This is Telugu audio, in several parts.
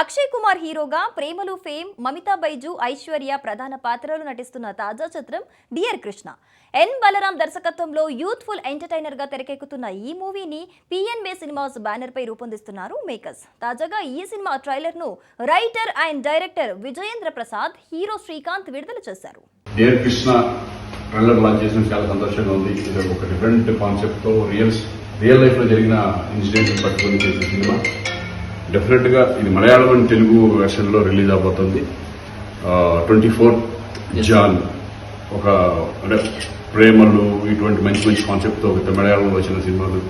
అక్షయ్ కుమార్ హీరోగా ప్రేమలు ఫేమ్ మమితా బైజు ఐశ్వర్య ప్రధాన పాత్రలు నటిస్తున్న తాజా చిత్రం డియర్ కృష్ణ. ఎన్ బలరాం దర్శకత్వంలో యూత్ఫుల్ ఎంటర్టైనర్గా తెరకెక్కుతున్న ఈ మూవీని పిఎన్బే సినిమాస్ బ్యానర్ పై రూపొందిస్తున్నారు మేకర్స్. తాజాగా ఈ cinema ట్రైలర్ను writer and director Vijayendra Prasad hero Srikanth విడుదల చేశారు. డియర్ కృష్ణ ట్రైలర్ లాంచ్ చేసిన చాలా సంతోషంగా ఉంది. ఇది ఒక డిఫరెంట్ కాన్సెప్ట్తో రియల్ రియల్ లైఫ్లో జరిగిన ఇన్సిడెంట్స్ పట్టుకొని చేసిన సినిమా డెఫినెట్గా ఇది మలయాళం అండ్ తెలుగు వెర్షన్లో రిలీజ్ అవబోతుంది. ట్వంటీ ఫోర్ జాన్ ఒక అంటే ప్రేమలు ఇటువంటి మంచి మంచి కాన్సెప్ట్తో ఒక మలయాళంలో వచ్చిన సినిమాలు.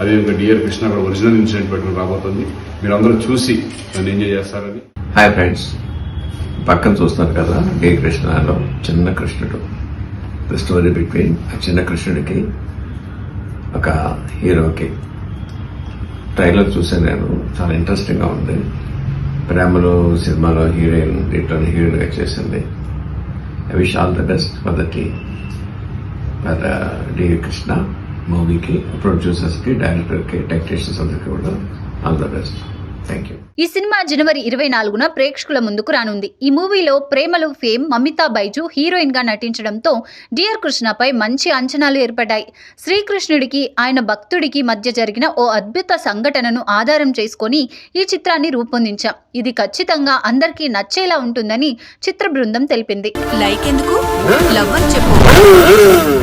అదేవిధంగా డియర్ కృష్ణ కూడా ఒరిజినల్ ఇన్సిడెంట్ పెట్టుకుని రాబోతుంది. మీరు అందరూ చూసి దాన్ని ఎంజాయ్ చేస్తారని. హాయ్ ఫ్రెండ్స్ పక్కన చూస్తున్నారు కదా డి కృష్ణలో చిన్న కృష్ణుడు. ద స్టోరీ బిట్వీన్ ఆ చిన్న కృష్ణుడికి ఒక హీరోకి ట్రైలర్ చూసాను నేను చాలా ఇంట్రెస్టింగ్గా ఉంది. ప్రేమలో సినిమాలో హీరోయిన్ దీంట్లో హీరోయిన్గా చేసింది. I wish all the best for the T for D Krishna మూవీకి ప్రొడ్యూసర్స్కి డైరెక్టర్కి టెక్నీషియన్స్ అందరికీ కూడా ఆల్ ద బెస్ట్ ఈ సినిమా జనవరి ఇరవై నాలుగున ప్రేక్షకుల ముందుకు రానుంది. ఈ మూవీలో ప్రేమలు ఫేమ్ మమితా బైజు హీరోయిన్గా నటించడంతో డియర్ కృష్ణపై మంచి అంచనాలు ఏర్పడ్డాయి. శ్రీకృష్ణుడికి ఆయన భక్తుడికి మధ్య జరిగిన ఓ అద్భుత సంఘటనను ఆధారం చేసుకొని ఈ చిత్రాన్ని రూపొందించాం. ఇది ఖచ్చితంగా అందరికీ నచ్చేలా ఉంటుందని చిత్ర బృందం తెలిపింది. లైక్ ఎందుకు? లవ్ అని చెప్పు.